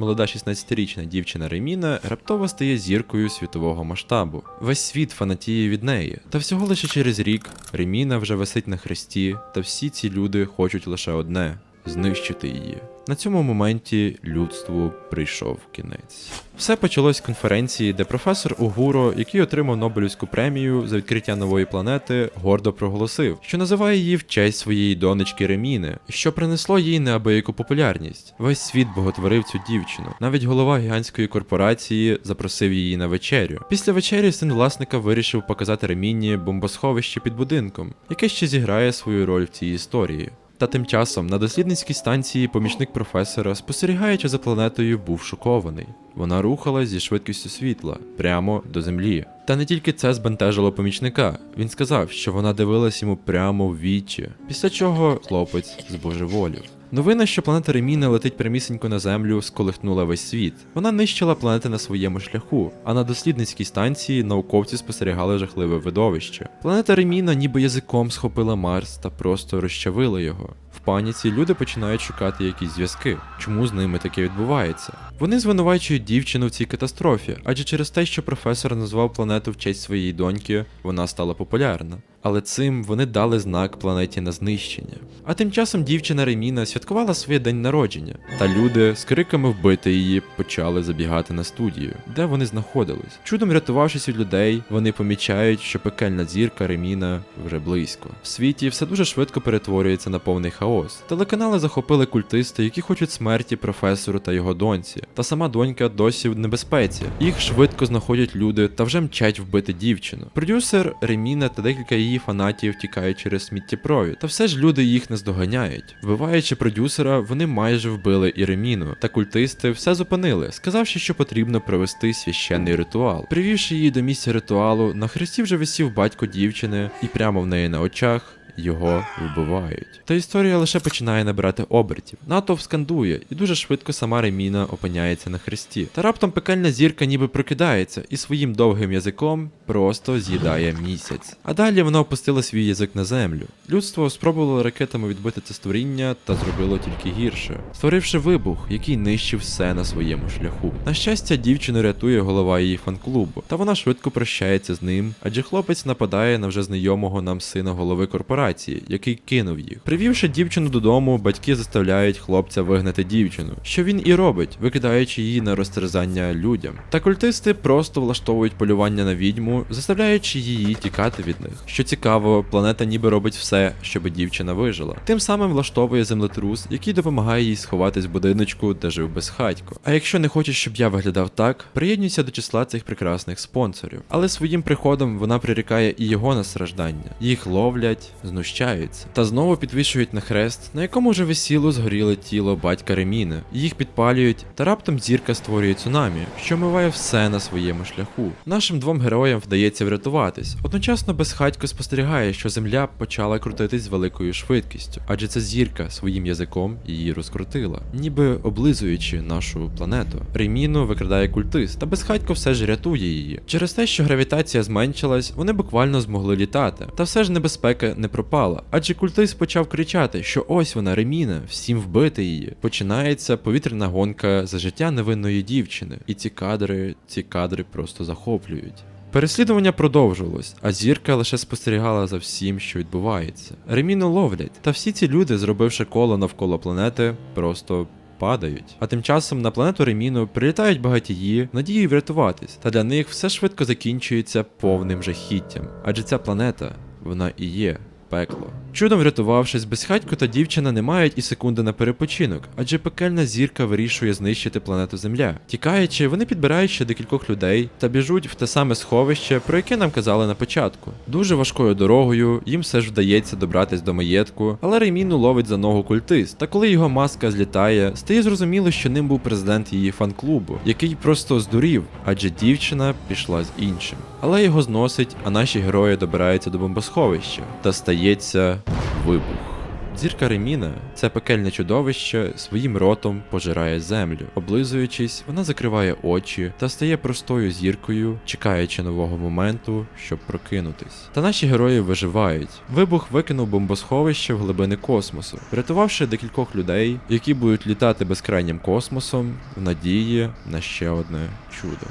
молода 16-річна дівчина Реміна раптово стає зіркою світового масштабу. Весь світ фанатіє від неї. Та всього лише через рік Реміна вже висить на хресті, та всі ці люди хочуть лише одне знищити її. На цьому моменті людству прийшов кінець. Все почалось з конференції, де професор Угуро, який отримав Нобелівську премію за відкриття нової планети, гордо проголосив, що називає її в честь своєї донечки Реміни, що принесло їй неабияку популярність. Весь світ боготворив цю дівчину. Навіть голова гігантської корпорації запросив її на вечерю. Після вечері син власника вирішив показати Реміні бомбосховище під будинком, яке ще зіграє свою роль в цій історії. Та тим часом на дослідницькій станції помічник професора, спостерігаючи за планетою, був шокований. Вона рухалась зі швидкістю світла прямо до землі. Та не тільки це збентежило помічника. Він сказав, що вона дивилась йому прямо в вічі, після чого хлопець збожеволів. Новина, що планета Реміна летить прямісінько на землю, сколихнула весь світ. Вона нищила планети на своєму шляху, а на дослідницькій станції науковці спостерігали жахливе видовище. Планета Реміна ніби язиком схопила Марс та просто розчавила його. В паніці люди починають шукати якісь зв'язки, чому з ними таке відбувається. Вони звинувачують дівчину в цій катастрофі, адже через те, що професор назвав планету в честь своєї доньки, вона стала популярна. Але цим вони дали знак планеті на знищення. А тим часом дівчина Реміна святкувала своє день народження, та люди з криками вбити її почали забігати на студію, де вони знаходились. Чудом врятувавшись від людей, вони помічають, що пекельна зірка Реміна вже близько. В світі все дуже швидко перетворюється на повний хаос. Телеканали захопили культисти, які хочуть смерті професору та його доньці. Та сама донька досі в небезпеці. Їх швидко знаходять люди та вже мчать вбити дівчину. Продюсер Реміна та декілька її фанатів тікають через сміттєпровід. Та все ж люди їх не здоганяють. Вбиваючи продюсера, вони майже вбили і Реміну. Та культисти все зупинили, сказавши, що потрібно провести священний ритуал. Привівши її до місця ритуалу, на хресті вже висів батько дівчини, і прямо в неї на очах його вбивають. Та історія лише починає набирати обертів. Натовп скандує, і дуже швидко сама Реміна опиняється на хресті. Та раптом пекельна зірка ніби прокидається і своїм довгим язиком просто з'їдає місяць. А далі вона опустила свій язик на землю. Людство спробувало ракетами відбити це створіння та зробило тільки гірше, створивши вибух, який нищив все на своєму шляху. На щастя, дівчину рятує голова її фан-клубу, та вона швидко прощається з ним, адже хлопець нападає на вже знайомого нам сина голови корпорації, який кинув їх. Привівши дівчину додому, батьки заставляють хлопця вигнати дівчину, що він і робить, викидаючи її на розтерзання людям. Та культисти просто влаштовують полювання на відьму, заставляючи її тікати від них. Що цікаво, планета ніби робить все, щоб дівчина вижила. Тим самим влаштовує землетрус, який допомагає їй сховатись в будиночку, де жив безхатько. А якщо не хочеш, щоб я виглядав так, приєднуйся до числа цих прекрасних спонсорів. Але своїм приходом вона прирікає і його на страждання. Їх ловлять, знущаються та знову підвішують на хрест, на якому вже висіло згоріле тіло батька Реміни. Їх підпалюють, та раптом зірка створює цунамі, що миває все на своєму шляху. Нашим двом героям вдається врятуватись. Одночасно безхатько спостерігає, що земля почала крутитись з великою швидкістю, адже ця зірка своїм язиком її розкрутила, ніби облизуючи нашу планету. Реміну викрадає культист, та безхатько все ж рятує її. Через те, що гравітація зменшилась, вони буквально змогли літати. Та все ж небезпека не пропала, адже культист почав кричати, що ось вона Реміна, всім вбити її. Починається повітряна гонка за життя невинної дівчини. І ці кадри, ці кадри просто захоплюють. Переслідування продовжувалось, а зірка лише спостерігала за всім, що відбувається. Реміну ловлять, та всі ці люди, зробивши коло навколо планети, просто падають. А тим часом на планету Реміну прилітають багатії, надією врятуватись, та для них все швидко закінчується повним жахіттям. Адже ця планета, вона і є пекло. Чудом врятувавшись, безхатько та дівчина не мають і секунди на перепочинок, адже пекельна зірка вирішує знищити планету Земля. Тікаючи, вони підбирають ще декількох людей та біжуть в те саме сховище, про яке нам казали на початку. Дуже важкою дорогою їм все ж вдається добратись до маєтку, але Реміну ловить за ногу культист. Та коли його маска злітає, стає зрозуміло, що ним був президент її фан-клубу, який просто здурів, адже дівчина пішла з іншим. Але його зносить, а наші герої добираються до бомбосховища та стається вибух. Зірка Реміна це пекельне чудовище своїм ротом пожирає землю. Облизуючись, вона закриває очі та стає простою зіркою, чекаючи нового моменту, щоб прокинутись. Та наші герої виживають. Вибух викинув бомбосховище в глибини космосу, врятувавши декількох людей, які будуть літати безкрайнім космосом в надії на ще одне чудо.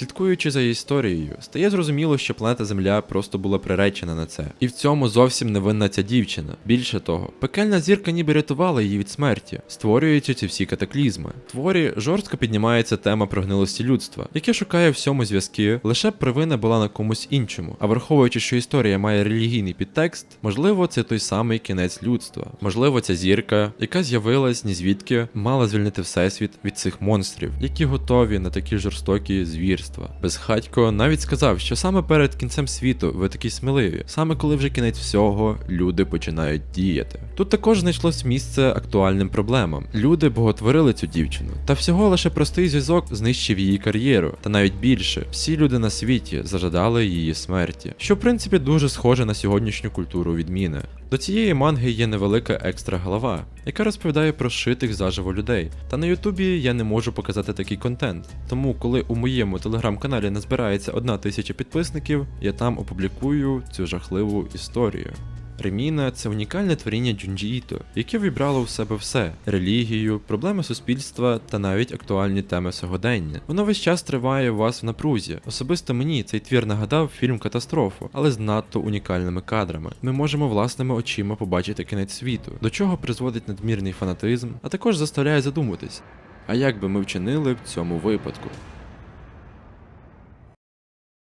Слідкуючи за історією, стає зрозуміло, що планета Земля просто була приречена на це. І в цьому зовсім не винна ця дівчина. Більше того, пекельна зірка ніби рятувала її від смерті, створюючи ці всі катаклізми. В творі жорстко піднімається тема прогнилості людства, яке шукає всьому зв'язки, лише б провина була на комусь іншому. А враховуючи, що історія має релігійний підтекст, можливо, це той самий кінець людства. Можливо, ця зірка, яка з'явилась ні звідки, мала звільнити всесвіт від цих монстрів, які готові на такі жорстокі звірства. Безхатько навіть сказав, що саме перед кінцем світу ви такі сміливі, саме коли вже кінець всього, люди починають діяти. Тут також знайшлось місце актуальним проблемам. Люди боготворили цю дівчину, та всього лише простий зв'язок знищив її кар'єру, та навіть більше, всі люди на світі зажадали її смерті, що в принципі дуже схоже на сьогоднішню культуру відміни. До цієї манги є невелика екстра глава, яка розповідає про шитих заживо людей. Та на Ютубі я не можу показати такий контент. Тому, коли у моєму телеграм-каналі назбирається одна тисяча підписників, я там опублікую цю жахливу історію. Реміна це унікальне творіння Джунджі Іто, яке вібрало в себе все: релігію, проблеми суспільства та навіть актуальні теми сьогодення. Воно весь час триває вас в напрузі. Особисто мені цей твір нагадав фільм Катастрофу, але з надто унікальними кадрами. Ми можемо власними очима побачити кінець світу, до чого призводить надмірний фанатизм, а також заставляє задуматись. А як би ми вчинили в цьому випадку?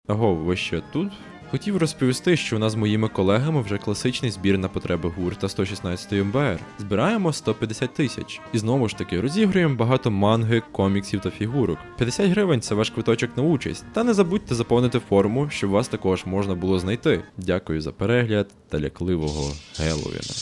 Аго, ви ще тут? Хотів розповісти, що у нас з моїми колегами вже класичний збір на потреби гур та 116 МБР. Збираємо 150 тисяч. І знову ж таки розігруємо багато манги, коміксів та фігурок. 50 гривень це ваш квиточок на участь. Та не забудьте заповнити форму, щоб вас також можна було знайти. Дякую за перегляд та лякливого Геловіна.